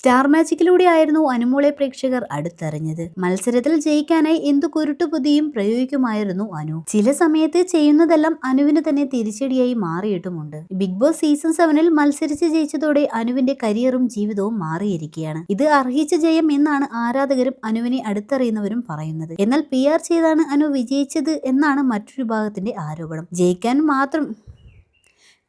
Star മാജിക്കിലൂടെ ആയിരുന്നു അനുമോളെ പ്രേക്ഷകർ അടുത്തറിഞ്ഞത്. മത്സരത്തിൽ ജയിക്കാനായി എന്തു കുരുട്ടുപുതിയും പ്രയോഗിക്കുമായിരുന്നു അനു. ചില സമയത്ത് ചെയ്യുന്നതെല്ലാം അനുവിന് തന്നെ തിരിച്ചടിയായി മാറിയിട്ടുമുണ്ട്. ബിഗ് ബോസ് സീസൺ സെവനിൽ മത്സരിച്ച് ജയിച്ചതോടെ അനുവിന്റെ കരിയറും ജീവിതവും മാറിയിരിക്കുകയാണ്. ഇത് അർഹിച്ച ജയം എന്നാണ് ആരാധകരും അനുവിനെ അടുത്തറിയുന്നവരും പറയുന്നത്. എന്നാൽ പി ചെയ്താണ് അനു വിജയിച്ചത് എന്നാണ് മറ്റൊരു ഭാഗത്തിന്റെ ആരോപണം. ജയിക്കാൻ മാത്രം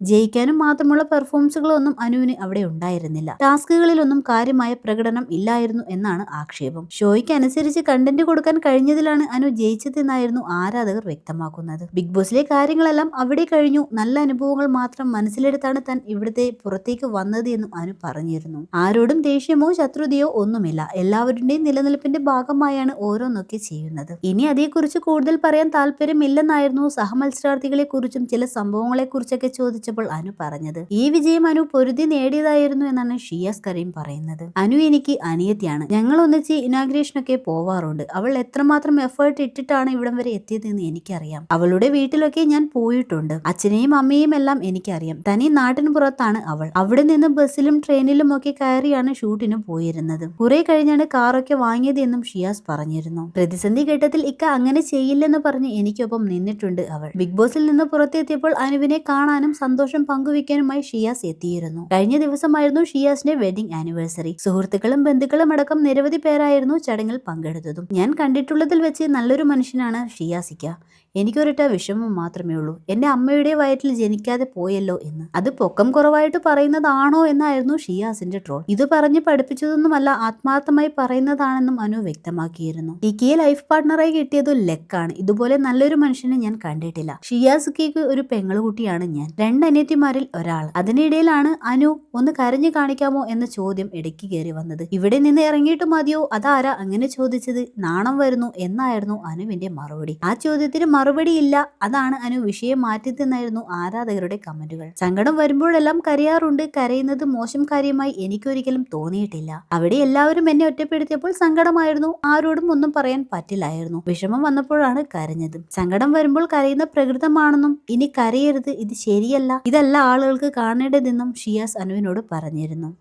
ജയിക്കാനും മാത്രമുള്ള പെർഫോമൻസുകളൊന്നും അനുവിന് അവിടെ ഉണ്ടായിരുന്നില്ല. ടാസ്കുകളിലൊന്നും കാര്യമായ പ്രകടനം ഇല്ലായിരുന്നു എന്നാണ് ആക്ഷേപം. ഷോയ്ക്ക് അനുസരിച്ച് കണ്ടന്റ് കൊടുക്കാൻ കഴിഞ്ഞതിലാണ് അനു ജയിച്ചതെന്നായിരുന്നു ആരാധകർ വ്യക്തമാക്കുന്നത്. ബിഗ് ബോസിലെ കാര്യങ്ങളെല്ലാം അവിടെ കഴിഞ്ഞു. നല്ല അനുഭവങ്ങൾ മാത്രം മനസ്സിലെടുത്താണ് താൻ ഇവിടുത്തെ പുറത്തേക്ക് വന്നത് എന്നും അനു പറഞ്ഞിരുന്നു. ആരോടും ദേഷ്യമോ ശത്രുതയോ ഒന്നുമില്ല. എല്ലാവരുടെയും നിലനിൽപ്പിന്റെ ഭാഗമായാണ് ഓരോന്നൊക്കെ ചെയ്യുന്നത്. ഇനി അതേക്കുറിച്ച് കൂടുതൽ പറയാൻ താല്പര്യമില്ലെന്നായിരുന്നു സഹമത്സരാർത്ഥികളെ കുറിച്ചും ചില സംഭവങ്ങളെ കുറിച്ചൊക്കെ ചോദിച്ചു ചോദിച്ചപ്പോൾ അനു പറഞ്ഞത് ഈ വിജയം അനു പൊരുതി നേടിയതായിരുന്നു എന്നാണ് ഷിയാസ് കരീം പറയുന്നത്. അനു എനിക്ക് അനിയത്തിയാണ്. ഞങ്ങൾ ഒന്നിച്ച് ഇനാഗ്രേഷൻ ഒക്കെ പോവാറുണ്ട്. അവൾ എത്രമാത്രം എഫേർട്ട് ഇട്ടിട്ടാണ് ഇവിടം വരെ എത്തിയതെന്ന് എനിക്കറിയാം. അവളുടെ വീട്ടിലൊക്കെ ഞാൻ പോയിട്ടുണ്ട്. അച്ഛനെയും അമ്മയും എല്ലാം എനിക്കറിയാം. തനി നാട്ടിന് പുറത്താണ് അവൾ. അവിടെ നിന്ന് ബസ്സിലും ട്രെയിനിലും ഒക്കെ കയറിയാണ് ഷൂട്ടിന് പോയിരുന്നത്. കുറെ കഴിഞ്ഞാണ് കാറൊക്കെ വാങ്ങിയത് എന്നും ഷിയാസ് പറഞ്ഞിരുന്നു. പ്രതിസന്ധി ഘട്ടത്തിൽ ഇക്ക അങ്ങനെ ചെയ്യില്ലെന്ന് പറഞ്ഞ് എനിക്കൊപ്പം നിന്നിട്ടുണ്ട് അവൾ. ബിഗ് ബോസിൽ നിന്ന് പുറത്തെത്തിയപ്പോൾ അനുവിനെ കാണാനും പങ്കുവയ്ക്കാനുമായി ഷിയാസ് എത്തിയിരുന്നു. കഴിഞ്ഞ ദിവസമായിരുന്നു ഷിയാസിന്റെ വെഡിംഗ് ആനിവേഴ്സറി സുഹൃത്തുക്കളും ബന്ധുക്കളും അടക്കം നിരവധി പേരായിരുന്നു ചടങ്ങിൽ പങ്കെടുത്തതും. ഞാൻ കണ്ടിട്ടുള്ളതിൽ വെച്ച് നല്ലൊരു മനുഷ്യനാണ് ഷിയാസിക്ക. എനിക്കൊരിട്ട വിഷമം മാത്രമേ ഉള്ളൂ. എന്റെ അമ്മയുടെ വയറ്റിൽ ജനിക്കാതെ പോയല്ലോ എന്ന്. അത് പൊക്കം കുറവായിട്ട് പറയുന്നതാണോ എന്നായിരുന്നു ഷിയാസിന്റെ ട്രോൾ ഇത് പറഞ്ഞ് പഠിപ്പിച്ചതൊന്നുമല്ല ആത്മാർത്ഥമായി പറയുന്നതാണെന്നും അനു വ്യക്തമാക്കിയിരുന്നു. ടിക്കിയെ ലൈഫ് പാർട്ട്ണറായി കിട്ടിയത് ലെക്കാണ്. ഇതുപോലെ നല്ലൊരു മനുഷ്യനെ ഞാൻ കണ്ടിട്ടില്ല. ഷിയാസുക്കിക്ക് ഒരു പെങ്ങളുകുട്ടിയാണ് ഞാൻ. രണ്ട് അനിയത്തിമാരിൽ ഒരാൾ. അതിനിടയിലാണ് അനു ഒന്ന് കരഞ്ഞു കാണിക്കാമോ? എന്ന ചോദ്യം ഇടയ്ക്ക് കയറി വന്നത്. ഇവിടെ നിന്ന് ഇറങ്ങിയിട്ട് മതിയോ? അതാരാ അങ്ങനെ ചോദിച്ചത്? നാണം വരുന്നു എന്നായിരുന്നു അനുവിന്റെ മറുപടി. ആ ചോദ്യത്തിന് മറുപടി ഇല്ല. അതാണ് അനു വിഷയം മാറ്റി തിന്നായിരുന്നു ആരാധകരുടെ കമന്റുകൾ. സങ്കടം വരുമ്പോഴെല്ലാം കരയാറുണ്ട്. കരയുന്നത് മോശം കാര്യമായി എനിക്കൊരിക്കലും തോന്നിയിട്ടില്ല. അവിടെ എല്ലാവരും എന്നെ ഒറ്റപ്പെടുത്തിയപ്പോൾ സങ്കടമായിരുന്നു. ആരോടും ഒന്നും പറയാൻ പറ്റില്ലായിരുന്നു. വിഷമം വന്നപ്പോഴാണ് കരഞ്ഞത്. സങ്കടം വരുമ്പോൾ കരയുന്ന പ്രകൃതമാണെന്നും ഇനി കരയരുത്. ഇത് ശരിയല്ല. ഇതല്ല ആളുകൾക്ക് കാണേണ്ടതെന്നും ഷിയാസ് അനുവിനോട് പറഞ്ഞിരുന്നു.